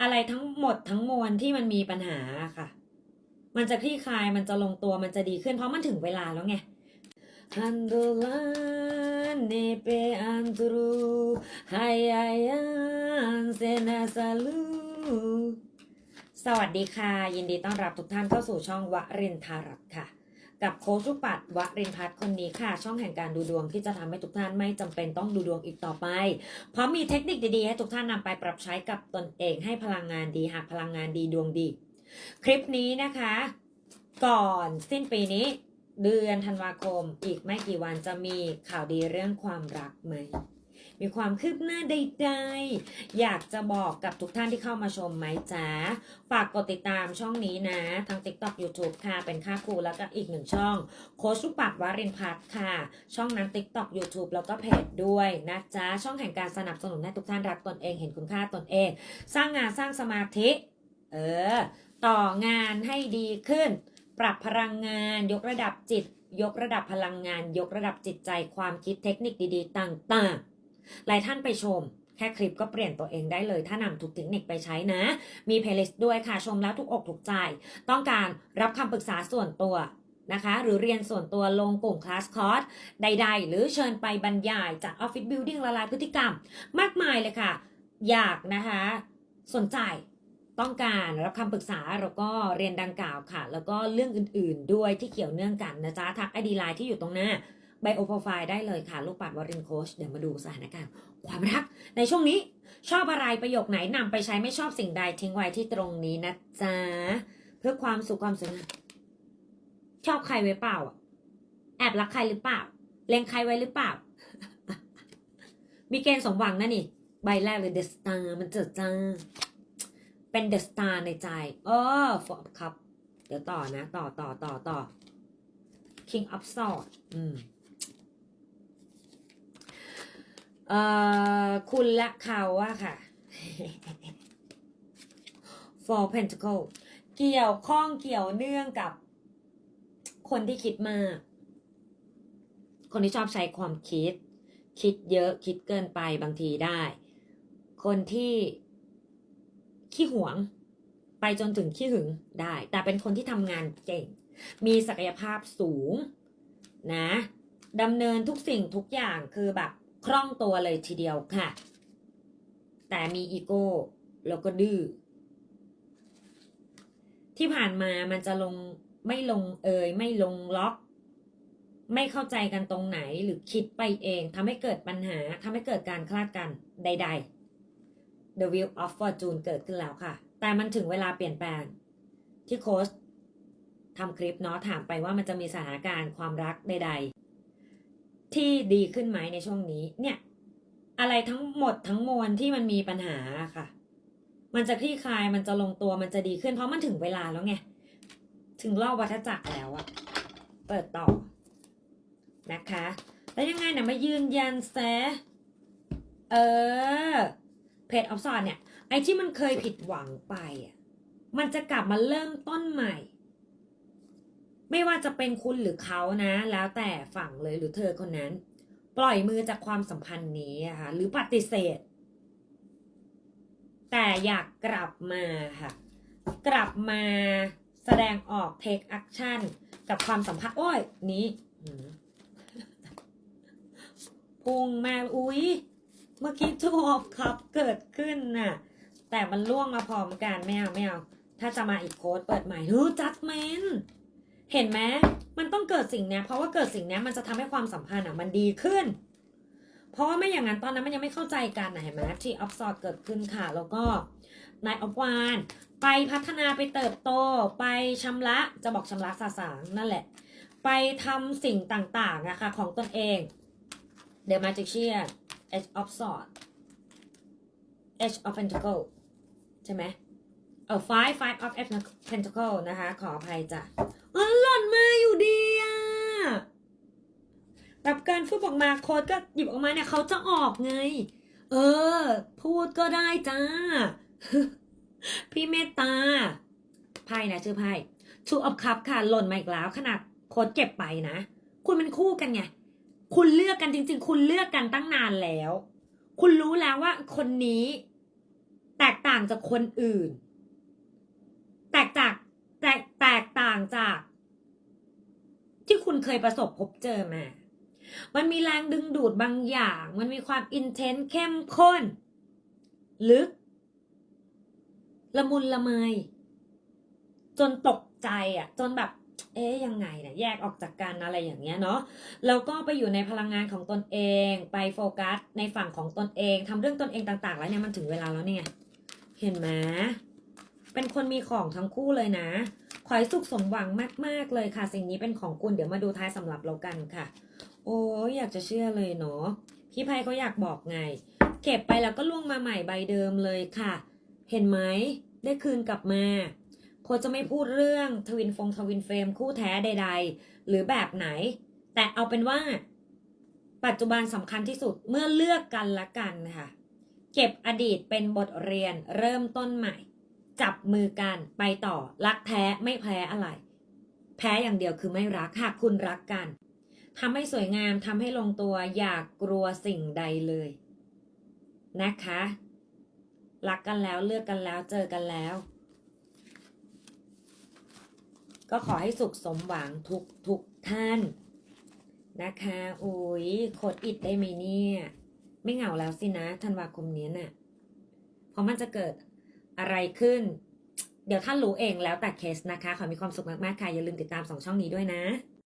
อะไรทั้งหมดทั้งมวลที่มันมีปัญหาอะค่ะ มันจะคลี่คลายมันจะลงตัวมันจะดีขึ้นเพราะมันถึงเวลาแล้วไง Handolan nepe antru hayayan senasalu สวัสดีค่ะ ยินดีต้อนรับทุกท่านเข้าสู่ช่องวรินทารัตน์ค่ะ กับโค้ชลูกปัดวรินพัฒน์คนนี้ค่ะ ช่องแห่งการดูดวงที่จะทำให้ทุกท่านไม่จำเป็นต้องดูดวงอีกต่อไป เพราะมีเทคนิคดีๆ ให้ทุกท่านนำไปปรับใช้กับตนเองให้พลังงานดีหากพลังงานดีดวงดี คลิปนี้นะคะ ก่อนสิ้นปีนี้ เดือนธันวาคมอีกไม่กี่วันจะมีข่าวดีเรื่องความรักไหม มีความคืบหน้าใดๆ อยากจะบอกกับทุกท่านที่เข้ามาชมไหมจ๊ะ ฝากกดติดตามช่องนี้นะทั้ง TikTok YouTube ค่ะ เป็นค่าครูแล้วก็อีกหนึ่งช่อง โคชลูกปัดวารินพัฒน์ค่ะ ช่องนั้น TikTok YouTube แล้วก็เพจด้วยนะจ๊ะ ช่องแห่งการสนับสนุนให้ทุกท่านรักตนเอง เห็นคุณค่าตนเอง สร้างงานสร้างสมาธิ เออ ต่องานให้ดีขึ้น ปรับพลังงาน ยกระดับจิตยกระดับพลังงาน ยกระดับจิตใจความคิดเทคนิคดีๆ ต่าง ๆ หลายท่านไปชม แค่คลิปก็เปลี่ยนตัวเองได้เลย ถ้านำทุกเทคนิคไปใช้นะ มีเพลย์ลิสต์ด้วยค่ะชมแล้วทุกอกถูกใจ ต้องการรับคำปรึกษาส่วนตัวนะคะ หรือเรียนส่วนตัวลงกลุ่มคลาสคอร์สใด ๆ หรือเชิญไปบรรยายจากออฟฟิศบิลดิ่งละลายพฤติกรรม มากมายเลยค่ะ อยากนะคะสนใจต้องการรับคำปรึกษาแล้วก็เรียนดังกล่าวค่ะ แล้วก็เรื่องอื่นๆด้วยที่เกี่ยวเนื่องกันนะจ๊ะทักไอดีไลน์ที่อยู่ตรงหน้า ไบโอโปรไฟล์ได้เลยค่ะ ลูกปัดวอรินโคชเดี๋ยวมาดูสถานการณ์ความรัก ในช่วงนี้ชอบอะไรประโยคไหนนำไปใช้ไม่ชอบสิ่งใดทิ้งไว้ที่ตรงนี้นะจ๊ะ เพื่อความสุขความสวยงามชอบใครไว้เปล่า แอบรักใครหรือเปล่า เล็งใครไว้หรือเปล่า มีเกณฑ์สมหวังนะนี่ ใบแรกเลยเดสตาร์มันเจิดจ้าเป็นเดอะสตาร์ในใจเออฟอครับ เดี๋ยวต่อนะ ต่อต่อต่อต่อ King of Swords อืม เอ่อคุณและเขาอะค่ะ Four Pentacle เกี่ยวข้องเกี่ยวเนื่องกับคนที่คิดมาก คนที่ชอบใช้ความคิด คิดเยอะคิดเกินไปบางทีได้ คนที่ขี้หวง ไปจนถึงขี้หึงได้ แต่เป็นคนที่ทำงานเก่ง มีศักยภาพสูงนะดำเนินทุกสิ่งทุกอย่างคือแบบ คล่องตัวเลยทีเดียวค่ะ แต่มีอีโก้แล้วก็ดื้อที่ผ่านมามันจะลงไม่ลงเอยไม่ลงล็อก ไม่เข้าใจกันตรงไหนหรือคิดไปเองทำให้เกิดปัญหาทำให้เกิดการคลาดกันใด ๆ The Wheel of Fortune เกิดขึ้นแล้วค่ะ แต่มันถึงเวลาเปลี่ยนแปลงที่โค้ชทำคลิปเนาะถามไปว่ามันจะมีสถานการณ์ความรักใด ๆ ที่ดีขึ้นไหมในช่วงนี้ เนี่ย อะไรทั้งหมดทั้งมวลที่มันมีปัญหาค่ะ มันจะคลี่คลายมันจะลงตัวมันจะดีขึ้นเพราะมันถึงเวลาแล้วไงถึงรอบวัฏจักรแล้วอะเปิดต่อนะคะ แล้วยังไงนะมายืนยันแซเออเพจออฟซอนเนี่ย ไอ้ที่มันเคยผิดหวังไปอะมันจะกลับมาเริ่มต้นใหม่ ไม่ว่าจะเป็นคุณหรือเขานะ แล้วแต่ฝั่งเลยหรือเธอคนนั้น ปล่อยมือจากความสัมพันธ์นี้ค่ะหรือปฏิเสธ แต่อยากกลับมาค่ะ กลับมาแสดงออก take action กับความสัมพันธ์โอ้ยนี้พุ่งมาอุ๊ย เมื่อกี้ทูออฟคัพเกิดขึ้นน่ะ แต่มันล่วงมาพร้อมกันไม่เอาไม่เอา ถ้าจะมาอีกโค้ดเปิดใหม่รู้จัดเมน เห็นไหมมันต้องเกิดสิ่งนี้เพราะว่าเกิดสิ่งนี้มันจะทำให้ความสัมพันธ์อะมันดีขึ้น เพราะว่าไม่อย่างนั้นตอนนั้นมันยังไม่เข้าใจกันนะเห็นไหมที่ออฟซอดเกิดขึ้นค่ะ แล้วก็นายออฟวานไปพัฒนาไปเติบโต ไปชำระจะบอกชำระสาสางนั่นแหละ ไปทำสิ่งต่างๆนะคะของตนเอง The Magician Edge of Swords Edge of Pentacle ใช่ไหม เออ five five of Pentacle นะคะ ขออภัยจ้ะอ๋อหล่นมาอยู่ดีอะแบบการพูดออกมาโค้ดก็หยิบออกมาเนี่ยเขาจะออกไง เออ พูดก็ได้จ้า พี่เมตตาไพ่นะชื่อไพ่ Two of Cup ค่ะ หล่นมาอีกแล้ว ขนาดโค้ดเก็บไปนะ คุณเป็นคู่กันไง คุณเลือกกันจริง ๆ คุณเลือกกันตั้งนานแล้ว คุณรู้แล้วว่าคนนี้ แตกต่างจากคนอื่น แตกจากแตกแตกต่างจาก ที่คุณเคยประสบพบเจอมา มันมีแรงดึงดูดบางอย่าง มันมีความอินเทนส์เข้มข้น ลึก ละมุนละไมจนตกใจอะ จนแบบ เอ๊ยยังไงเนี่ยแยกออกจากกันอะไรอย่างเงี้ยเนาะแล้วก็ไปอยู่ในพลังงานของตนเอง ไปโฟกัสในฝั่งของตนเองทำเรื่องตนเองต่าง ๆ แล้วเนี่ยมันถึงเวลาแล้วเนี่ย เห็นไหม เป็นคนมีของทั้งคู่เลยนะ ขอให้สุขสมหวังมาก ๆ เลยค่ะ สิ่งนี้เป็นของคุณเดี๋ยวมาดูท้ายสำหรับเรากันค่ะ โอ้ยอยากจะเชื่อเลยเนาะพี่ไพเขาอยากบอกไง เก็บไปแล้วก็ล่วงมาใหม่ใบเดิมเลยค่ะ เห็นไหมได้คืนกลับมาโคจะไม่พูดเรื่องทวินฟงทวินเฟรมคู่แท้ใด ๆ หรือแบบไหน แต่เอาเป็นว่า ปัจจุบันสำคัญที่สุดเมื่อเลือกกันละกันค่ะ เก็บอดีตเป็นบทเรียนเริ่มต้นใหม่ จับมือกันไปต่อรักแท้ไม่แพ้อะไร แพ้อย่างเดียวคือไม่รักหากคุณรักกันทำให้สวยงามทำให้ลงตัวอย่ากกลัวสิ่งใดเลย นะคะ รักกันแล้วเลือกกันแล้วเจอกันแล้ว ก็ขอให้สุขสมหวังทุกทุกท่าน นะคะโอ้ยโคดอิดได้ไหมเนี่ย ไม่เหงาแล้วสินะธันวาคมนี้น่ะเพราะมันจะเกิด อะไรขึ้น เดี๋ยวท่านรู้เองแล้วแต่เคสนะคะ ขอมีความสุขมากๆค่ะ อย่าลืมติดตามสองช่องนี้ด้วยนะ